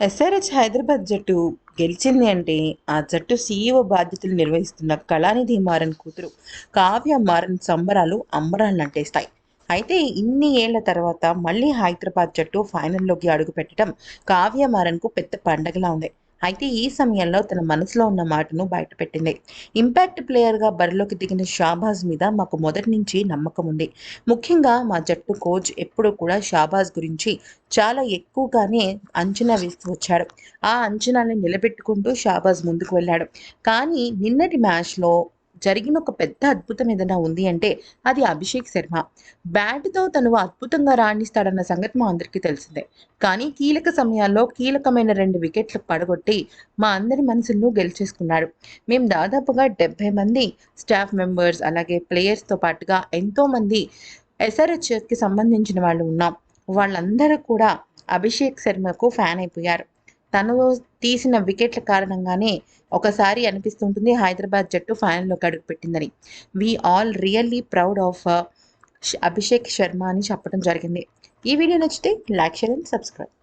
SRH Hyderabad జట్టు గెలిచింది అంటే ఆ జట్టు సీఈఓ బాధ్యతలు నిర్వహిస్తున్న కళానిధి మారన్ కూతురు కావ్య మారన్ సంబరాలు అంబరాలు నంటేస్తాయి అయితే ఇన్ని ఏళ్ళ తర్వాత మళ్ళీ హైదరాబాద్ జట్టు ఫైనల్లోకి అడుగుపెట్టడం కావ్య మారన్కు పెద్ద పండగలా ఉంది. అయితే ఈ సమయంలో తన మనసులో ఉన్న మాటను బయటపెట్టింది ఇంపాక్ట్ ప్లేయర్గా బరిలోకి దిగిన షాబాజ్ మీద మాకు మొదటి నుంచి నమ్మకం ఉంది. ముఖ్యంగా మా జట్టు కోచ్ ఎప్పుడూ కూడా షాబాజ్ గురించి చాలా ఎక్కువగానే అంచనా వేస్తూ వచ్చాడు. ఆ అంచనాన్ని నిలబెట్టుకుంటూ షాబాజ్ ముందుకు వెళ్ళాడు. కానీ నిన్నటి మ్యాచ్లో జరిగిన ఒక పెద్ద అద్భుతం ఏదైనా ఉంది అంటే అది అభిషేక్ శర్మ. బ్యాట్తో తను అద్భుతంగా రాణిస్తాడన్న సంగతి మా అందరికీ తెలిసిందే. కానీ కీలక సమయాల్లో కీలకమైన రెండు వికెట్లు పడగొట్టి మా అందరి మనసులను గెలిచేసుకున్నాడు. మేము దాదాపుగా డెబ్బై మంది స్టాఫ్ మెంబర్స్ అలాగే ప్లేయర్స్తో పాటుగా ఎంతోమంది ఎస్ఆర్హెచ్కి సంబంధించిన వాళ్ళు ఉన్నాం. వాళ్ళందరూ కూడా అభిషేక్ శర్మకు ఫ్యాన్ అయిపోయారు. తను తీసిన వికెట్ల కారణంగానే ఒకసారి అనిపిస్తుంటుంది హైదరాబాద్ జట్టు ఫైనల్లోకి అడుగుపెట్టిందని we all really proud of uh, Abhishek Sharma అని చెప్పడం జరిగింది. ఈ వీడియో నచ్చితే లైక్ షేర్ అండ్ సబ్స్క్రైబ్.